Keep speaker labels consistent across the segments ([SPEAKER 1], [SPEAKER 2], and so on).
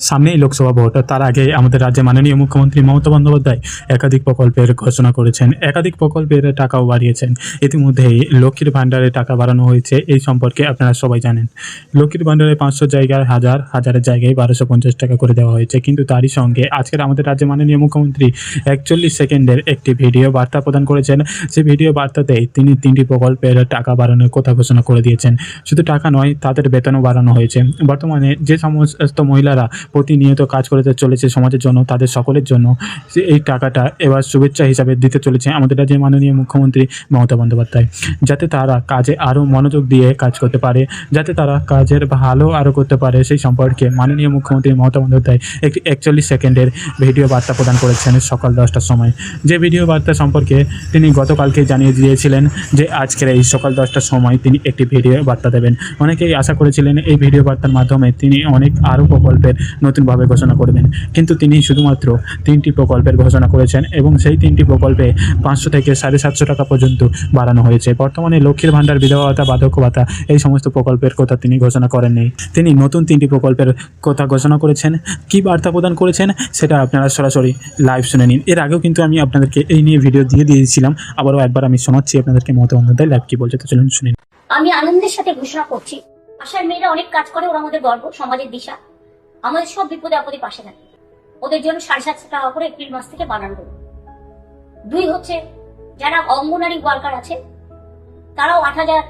[SPEAKER 1] সামনেই লোকসভা ভোট তার আগে আমাদের রাজ্যে মাননীয় মুখ্যমন্ত্রী মমতা বন্দ্যোপাধ্যায় একাধিক প্রকল্পের ঘোষণা করেছেন, একাধিক প্রকল্পের টাকাও বাড়িয়েছেন। ইতিমধ্যেই লক্ষ্মীর ভাণ্ডারে টাকা বাড়ানো হয়েছে, এই সম্পর্কে আপনারা সবাই জানেন। লক্ষ্মীর ভাণ্ডারে পাঁচশো জায়গায় হাজার, হাজারের জায়গায় বারোশো পঞ্চাশ টাকা করে দেওয়া হয়েছে, কিন্তু তারই সঙ্গে আজকের আমাদের রাজ্যে মাননীয় মুখ্যমন্ত্রী একচল্লিশ সেকেন্ডের একটি ভিডিও বার্তা প্রদান করেছেন। সেই ভিডিও বার্তাতেই তিনি তিনটি প্রকল্পের টাকা বাড়ানোর কথা ঘোষণা করে দিয়েছেন। শুধু টাকা নয়, তাদের বেতনও বাড়ানো হয়েছে। বর্তমানে যে সমস্ত মহিলারা প্রতিনিয়ত কাজ করে চলেছে সমাজের জন্য, তাদের সকলের জন্য। এই টাকাটা এবার শুভেচ্ছা হিসাবে দিতে চলেছে আমাদের রাজ্যের মাননীয় মুখ্যমন্ত্রী মমতা বন্দ্যোপাধ্যায়। যাতে তারা কাজে আরও মনোযোগ দিয়ে কাজ করতে পারে, যাতে তারা কাজের ভালো আরও করতে পারে, সেই সম্পর্কে মাননীয় মুখ্যমন্ত্রী মমতা বন্দ্যোপাধ্যায় একটি একচল্লিশ সেকেন্ডের ভিডিও বার্তা প্রদান করেছেন সকাল দশটার সময়। যে ভিডিও বার্তা সম্পর্কে তিনি গতকালকে জানিয়ে দিয়েছিলেন যে আজকের এই সকাল দশটার সময় তিনি একটি ভিডিও বার্তা দেবেন। অনেকেই আশা করেছিলেন এই ভিডিও বার্তার মাধ্যমে তিনি অনেক আরও প্রকল্পের নতুনভাবে ঘোষণা করবেন কিন্তু তিনি শুধুমাত্র তিনটি প্রকল্পের ঘোষণা করেছেন এবং সেই তিনটি প্রকল্পে পাঁচশো থেকে সাড়ে সাতশো টাকা পর্যন্ত বাড়ানো হয়েছে। বর্তমানে লক্ষ্মীর ভাণ্ডার, বিধবা ভাতা ভাতা এই সমস্ত প্রকল্পের কথা তিনি ঘোষণা করেননি। তিনি নতুন তিনটি প্রকল্পের কথা ঘোষণা করেছেন। কি বার্তা প্রদান করেছেন সেটা আপনারা সরাসরি লাইভ শুনে নিন। এর আগেও কিন্তু আমি আপনাদেরকে এই নিয়ে ভিডিও দিয়ে দিয়েছিলাম। আবারও একবার আমি শোনাচ্ছি আপনাদেরকে মমতা বন্দ্যোপাধ্যায় লাইভ কি বলছে তো চলুন শুনে নিন।
[SPEAKER 2] আমি আনন্দের সাথে ঘোষণা করছি। আশার মেয়েরা অনেক কাজ করে, ওরা আমাদের গর্ব, সমাজের দিশা। আমাদের সব বিপদে আপদে পাশে থাকে। ওদের জন্য সাড়ে সাতশো টাকা করে এপ্রিল মাস থেকে বানানো দেবো দুই হচ্ছে, যারা অঙ্গনারী ওয়ার্কার আছে, তারাও আট হাজার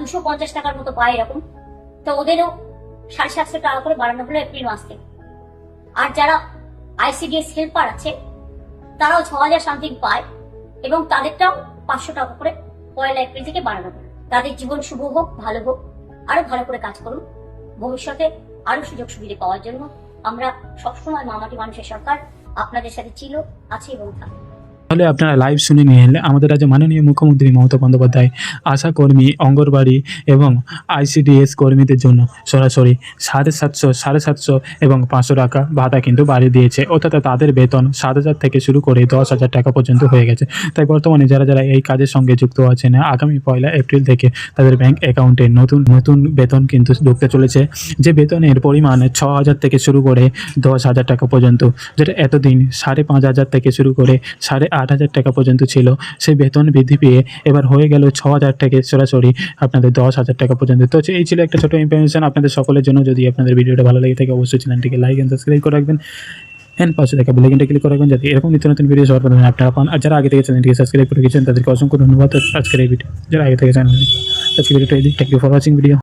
[SPEAKER 2] দুশো পঞ্চাশ টাকার মতো পায় এরকম। তো ওদেরও সাড়ে সাতশো টাকা করে বাড়ানো হলো এপ্রিল মাস থেকে। আর যারা আইসিডিএস হেল্পার আছে, তারাও ছ হাজার সামথিং পায় এবং তাদেরটাও পাঁচশো টাকা করে পয়লা এপ্রিল থেকে বাড়ানো হবে তাদের জীবন শুভ হোক, ভালো হোক, আরও ভালো করে কাজ করুন। ভবিষ্যতে আরও সুযোগ সুবিধা পাওয়ার জন্য আমরা সবসময় মামাটি মানুষের সরকার, আপনাদের সাথে ছিল, আছে এবং থাকবে।
[SPEAKER 1] তাহলে আপনারা লাইভ শুনে নিন আমাদের রাজ্যে মাননীয় মুখ্যমন্ত্রী মমতা বন্দ্যোপাধ্যায় আশা কর্মী অঙ্গনবাড়ি এবং আইসিডিএস কর্মীদের জন্য সরাসরি সাড়ে সাতশো সাড়ে সাতশো এবং পাঁচশো টাকা ভাতা কিন্তু বাড়িয়ে দিয়েছে। অর্থাৎ তাদের বেতন সাত হাজার থেকে শুরু করে দশ হাজার টাকা পর্যন্ত হয়ে গেছে। তাই বর্তমানে যারা যারা এই কাজের সঙ্গে যুক্ত আছেন, আগামী পয়লা এপ্রিল থেকে তাদের ব্যাংক অ্যাকাউন্টে নতুন নতুন বেতন কিন্তু ঢুকতে চলেছে। যে বেতনের পরিমাণ ছ হাজার থেকে শুরু করে দশ হাজার টাকা পর্যন্ত, যেটা এতদিন সাড়ে পাঁচ হাজার থেকে শুরু করে সাড়ে আট হাজার টাকা পর্যন্ত ছিল। সেই বেতন বৃদ্ধি পেয়ে এবার হয়ে গেল ছ হাজার থেকে সরাসরি আপনাদের দশ হাজার টাকা পর্যন্ত। তো এই ছিল একটা ছোটো ইনফরমেশন আপনাদের সকলের জন্য। যদি আপনাদের ভিডিওটা ভালো লেগে থাকে, অবশ্যই চ্যানেলটিকে লাইক অ্যান্ড সাবস্ক্রাইব করে রাখবেন। হ্যান্ড পাশে থাকা বেলাইকনটা ক্লিক করে রাখবেন যাতে এরকম নিত্য নতুন ভিডিও সবার প্রথমে আপনারা পান। আর যারা আগে থেকে চ্যানেলটিকে সাবস্ক্রাইব করে গেছেন তাদেরকে অসংখ্য ধন্যবাদ। আজকের এই ভিডিও যারা আগে থেকে চ্যানেল আজকে ভিডিওটা এই দিক thank you for watching video